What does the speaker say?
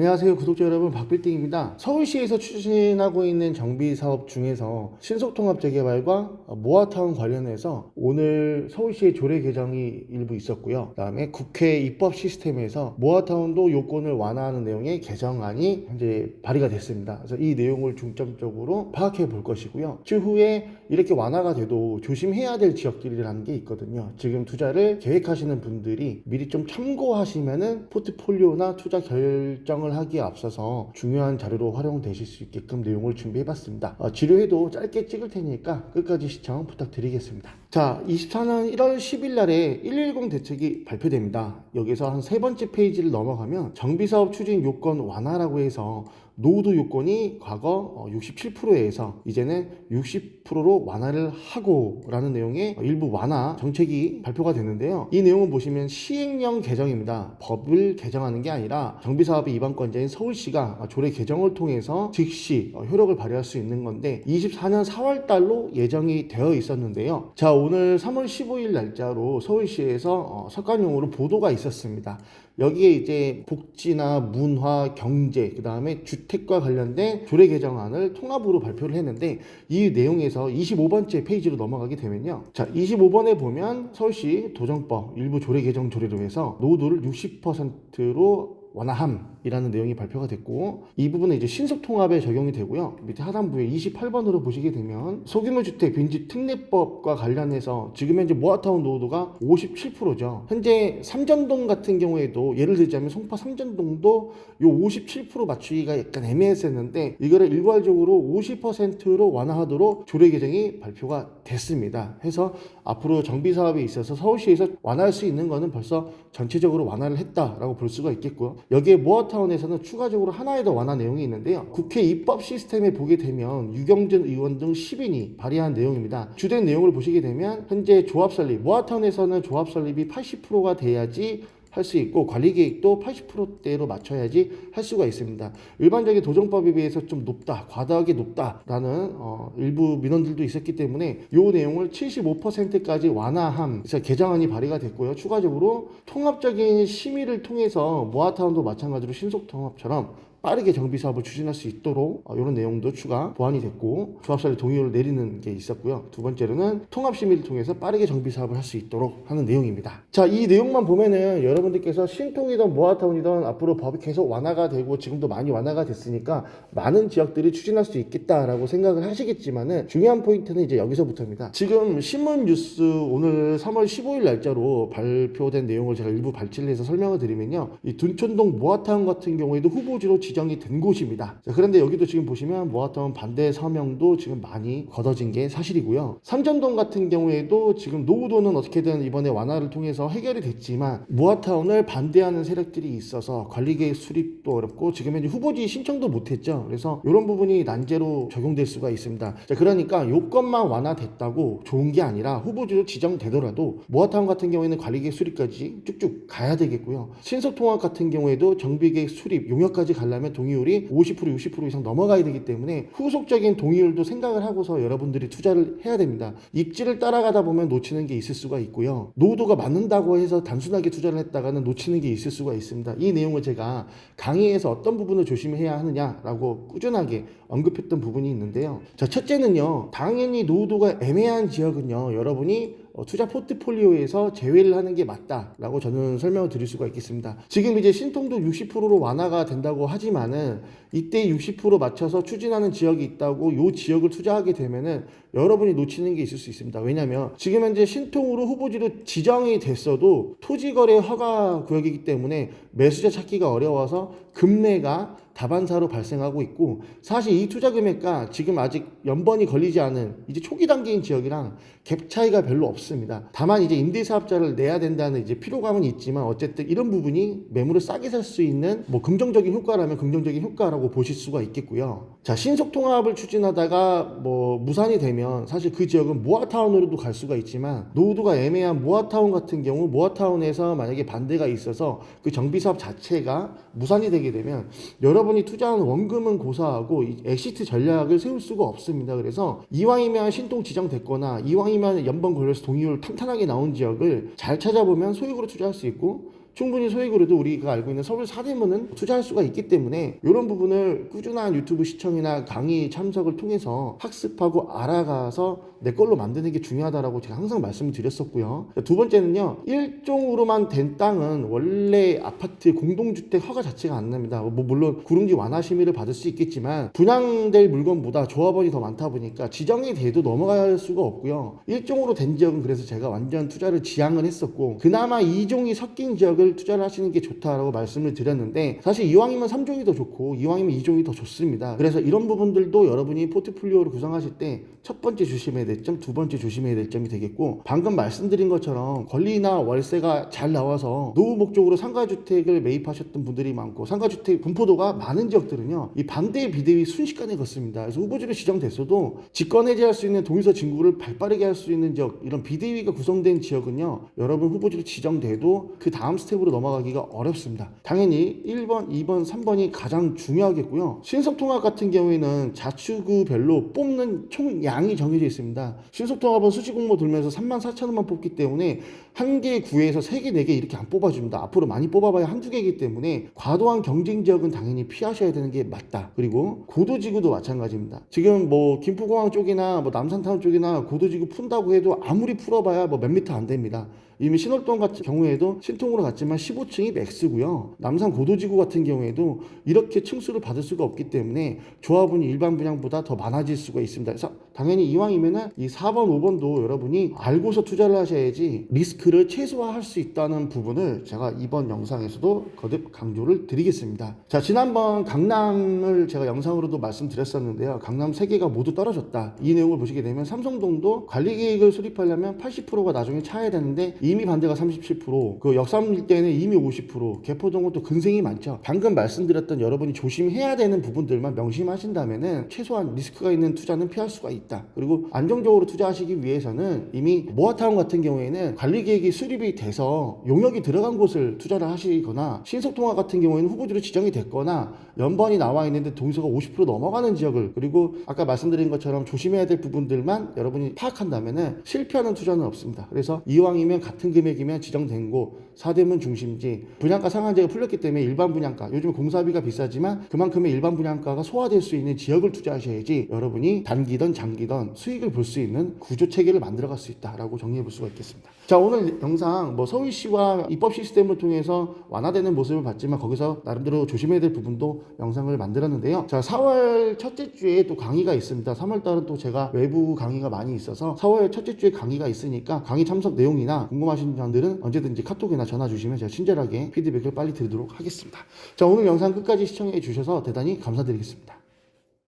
안녕하세요 구독자 여러분. 박빌딩입니다. 서울시에서 추진하고 있는 정비 사업 중에서 신속통합 재개발과 모아타운 관련해서 오늘 서울시의 조례 개정이 일부 있었고요. 그 다음에 국회 입법 시스템에서 모아타운도 요건을 완화하는 내용의 개정안이 현재 발의가 됐습니다. 그래서 이 내용을 중점적으로 파악해 볼 것이고요. 추후에 이렇게 완화가 돼도 조심해야 될 지역들이라는 게 있거든요. 지금 투자를 계획하시는 분들이 미리 좀 참고하시면은 포트폴리오나 투자 결정을 하기에 앞서서 중요한 자료로 활용되실 수 있게끔 내용을 준비해봤습니다. 어, 지루해도 짧게 찍을 테니까 끝까지 시청 부탁드리겠습니다. 자, 24년 1월 10일 날에 110 대책이 발표됩니다. 여기서 한 세 번째 페이지를 넘어가면 정비사업 추진 요건 완화라고 해서 노후도 요건이 과거 67%에서 이제는 60%로 완화를 하고라는 내용의 일부 완화 정책이 발표가 됐는데요. 이 내용을 보시면 시행령 개정입니다. 법을 개정하는 게 아니라 정비사업의 이반권자인 서울시가 조례 개정을 통해서 즉시 효력을 발휘할 수 있는 건데 24년 4월 달로 예정이 되어 있었는데요. 자, 오늘 3월 15일 날짜로 서울시에서 어, 석관용으로 보도가 있었습니다. 여기에 이제 복지나 문화, 경제, 그 다음에 주택 과 관련된 조례 개정안을 통합으로 발표를 했는데 이 내용에서 25번째 페이지로 넘어가게 되면요. 자, 25번에 보면 서울시 도정법 일부 조례 개정 조례로 해서 노후도를 60%로 완화함이라는 내용이 발표가 됐고 이 부분은 이제 신속 통합에 적용이 되고요. 밑에 하단부에 28번으로 보시게 되면 소규모 주택 빈집 특례법과 관련해서 지금 현재 모아타운 노후도가 57%죠. 현재 삼전동 같은 경우에도 예를 들자면 송파 삼전동도 요 57% 맞추기가 약간 애매했었는데 이거를 일괄적으로 50%로 완화하도록 조례 개정이 발표가 됐습니다. 해서 앞으로 정비 사업에 있어서 서울시에서 완화할 수 있는 거는 벌써 전체적으로 완화를 했다라고 볼 수가 있겠고요. 여기에 모아타운에서는 추가적으로 하나의 더 완화 내용이 있는데요. 국회 입법 시스템에 보게 되면 유경준 의원 등 10인이 발의한 내용입니다. 주된 내용을 보시게 되면 현재 조합 설립, 모아타운에서는 조합 설립이 80%가 돼야지 할 수 있고 관리 계획도 80%대로 맞춰야지 할 수가 있습니다. 일반적인 도정법에 비해서 좀 높다, 과다하게 높다라는 어, 일부 민원들도 있었기 때문에 이 내용을 75%까지 완화함, 개정안이 발의가 됐고요. 추가적으로 통합적인 심의를 통해서 모아타운도 마찬가지로 신속 통합처럼 빠르게 정비 사업을 추진할 수 있도록 어, 이런 내용도 추가 보완이 됐고 조합사를 동의를 내리는 게 있었고요. 두 번째로는 통합 심의를 통해서 빠르게 정비 사업을 할 수 있도록 하는 내용입니다. 자, 이 내용만 보면은 여러분들께서 신통이든 모아타운이든 앞으로 법이 계속 완화가 되고 지금도 많이 완화가 됐으니까 많은 지역들이 추진할 수 있겠다라고 생각을 하시겠지만은 중요한 포인트는 이제 여기서부터입니다. 지금 신문 뉴스 오늘 3월 15일 날짜로 발표된 내용을 제가 일부 발췌를 해서 설명을 드리면요. 이 둔촌동 모아타운 같은 경우에도 후보지로 지 정이 된 곳입니다. 자, 그런데 여기도 지금 보시면 모아타운 반대 서명도 지금 많이 걷어진 게 사실이고요. 삼전동 같은 경우에도 지금 노후도는 어떻게든 이번에 완화를 통해서 해결이 됐지만 모아타운을 반대하는 세력들이 있어서 관리계획 수립도 어렵고 지금 현재 후보지 신청도 못했죠. 그래서 이런 부분이 난제로 적용될 수가 있습니다. 자, 그러니까 요건만 완화됐다고 좋은 게 아니라 후보지로 지정되더라도 모아타운 같은 경우에는 관리계획 수립까지 쭉쭉 가야 되겠고요. 신속통합 같은 경우에도 정비계획 수립 용역까지 가려면 동의율이 50% 60% 이상 넘어가야 되기 때문에 후속적인 동의율도 생각을 하고서 여러분들이 투자를 해야 됩니다. 입지를 따라가다 보면 놓치는 게 있을 수가 있고요. 노후도가 맞는다고 해서 단순하게 투자를 했다가는 놓치는 게 있을 수가 있습니다. 이 내용을 제가 강의에서 어떤 부분을 조심해야 하느냐라고 꾸준하게 언급했던 부분이 있는데요. 자, 첫째는요. 당연히 노후도가 애매한 지역은요. 여러분이 어, 투자 포트폴리오에서 제외를 하는 게 맞다라고 저는 설명을 드릴 수가 있겠습니다. 지금 이제 신통도 60%로 완화가 된다고 하지만은 이때 60% 맞춰서 추진하는 지역이 있다고 요 지역을 투자하게 되면은 여러분이 놓치는 게 있을 수 있습니다. 왜냐하면 지금 현재 신통으로 후보지로 지정이 됐어도 토지거래 허가 구역이기 때문에 매수자 찾기가 어려워서 금매가 다반사로 발생하고 있고 사실 이 투자 금액과 지금 아직 연번이 걸리지 않은 이제 초기 단계인 지역이랑 갭 차이가 별로 없습니다. 다만 이제 임대 사업자를 내야 된다는 이제 피로감은 있지만 어쨌든 이런 부분이 매물을 싸게 살 수 있는 뭐 긍정적인 효과라면 긍정적인 효과라고 보실 수가 있겠고요. 자 신속 통합을 추진하다가 뭐 무산이 되면 사실 그 지역은 모아타운으로도 갈 수가 있지만 노후도가 애매한 모아타운 같은 경우 모아타운에서 만약에 반대가 있어서 그 정비 사업 자체가 무산이 되게 되면 여러분이 투자한 원금은 고사하고 이 엑시트 전략을 세울 수가 없습니다. 그래서 이왕이면 신통 지정됐거나 이왕이면 연번 걸려서 동의율 탄탄하게 나온 지역을 잘 찾아보면 소액으로 투자할 수 있고 충분히 소액으로도 우리가 알고 있는 서울 사대문은 투자할 수가 있기 때문에 이런 부분을 꾸준한 유튜브 시청이나 강의 참석을 통해서 학습하고 알아가서 내 걸로 만드는 게 중요하다라고 제가 항상 말씀을 드렸었고요. 두 번째는요, 일종으로만 된 땅은 원래 아파트 공동주택 허가 자체가 안 납니다. 뭐 물론 구릉지 완화 심의를 받을 수 있겠지만 분양될 물건보다 조합원이 더 많다 보니까 지정이 돼도 넘어갈 수가 없고요. 일종으로 된 지역은 그래서 제가 완전 투자를 지양을 했었고 그나마 이종이 섞인 지역 을 투자를 하시는 게 좋다라고 말씀을 드렸는데 사실 이왕이면 3종이 더 좋고 이왕이면 2종이 더 좋습니다. 그래서 이런 부분들도 여러분이 포트폴리오를 구성하실 때 첫 번째 조심해야 될 점, 두 번째 조심해야 될 점이 되겠고 방금 말씀드린 것처럼 권리나 월세가 잘 나와서 노후 목적으로 상가주택을 매입하셨던 분들이 많고 상가주택 분포도가 많은 지역들은요 이 반대의 비대위 순식간에 걷습니다. 그래서 후보지로 지정됐어도 직권 해제할 수 있는 동의서 진구를 발빠르게 할 수 있는 지역 이런 비대위가 구성된 지역은요 여러분 후보지로 지정돼도 그 다음 스텝 으로 넘어가기가 어렵습니다. 당연히 1번, 2번, 3번이 가장 중요하겠고요. 신속통합 같은 경우에는 자치구별로 뽑는 총 양이 정해져 있습니다. 신속통합은 수시공모 돌면서 3만 4천 원만 뽑기 때문에 한 개 구에서 세 개, 네 개 이렇게 안 뽑아줍니다. 앞으로 많이 뽑아봐야 한두 개이기 때문에 과도한 경쟁 지역은 당연히 피하셔야 되는 게 맞다. 그리고 고도지구도 마찬가지입니다. 지금 뭐 김포공항 쪽이나 뭐 남산타운 쪽이나 고도지구 푼다고 해도 아무리 풀어봐야 뭐 몇 미터 안 됩니다. 이미 신월동 같은 경우에도 신통으로 갔지만 15층이 맥스고요. 남산 고도지구 같은 경우에도 이렇게 층수를 받을 수가 없기 때문에 조합은 일반 분양보다 더 많아질 수가 있습니다. 그래서 당연히 이왕이면은 이 4번, 5번도 여러분이 알고서 투자를 하셔야지 리스크 를 최소화할 수 있다는 부분을 제가 이번 영상에서도 거듭 강조를 드리겠습니다. 자, 지난번 강남을 제가 영상으로도 말씀드렸었는데요. 강남 3개가 모두 떨어졌다. 이 내용을 보시게 되면 삼성동도 관리 계획을 수립하려면 80%가 나중에 차야 되는데 이미 반대가 37%, 그 역삼 일대는 이미 50%, 개포동은 또 근생이 많죠. 방금 말씀드렸던 여러분이 조심해야 되는 부분들만 명심하신다면은 최소한 리스크가 있는 투자는 피할 수가 있다. 그리고 안정적으로 투자하시기 위해서는 이미 모아타운 같은 경우에는 관리 계획 이 수립이 돼서 용역이 들어간 곳을 투자를 하시거나 신속통화 같은 경우에는 후보지로 지정이 됐거나 연번이 나와 있는데 동의서가 50% 넘어가는 지역을 그리고 아까 말씀드린 것처럼 조심해야 될 부분들만 여러분이 파악한다면은 실패하는 투자는 없습니다. 그래서 이왕이면 같은 금액이면 지정된 곳 사대문 중심지 분양가 상한제가 풀렸기 때문에 일반 분양가 요즘 공사비가 비싸지만 그만큼의 일반 분양가가 소화될 수 있는 지역을 투자하셔야지 여러분이 단기든 장기든 수익을 볼 수 있는 구조 체계를 만들어갈 수 있다라고 정리해 볼 수가 있겠습니다. 자 오늘 영상 뭐 서울시와 입법 시스템을 통해서 완화되는 모습을 봤지만 거기서 나름대로 조심해야 될 부분도 영상을 만들었는데요. 자 4월 첫째 주에 또 강의가 있습니다. 3월 달은 또 제가 외부 강의가 많이 있어서 4월 첫째 주에 강의가 있으니까 강의 참석 내용이나 궁금하신 점들은 언제든지 카톡이나 전화 주시면 제가 친절하게 피드백을 빨리 드리도록 하겠습니다. 자 오늘 영상 끝까지 시청해 주셔서 대단히 감사드리겠습니다.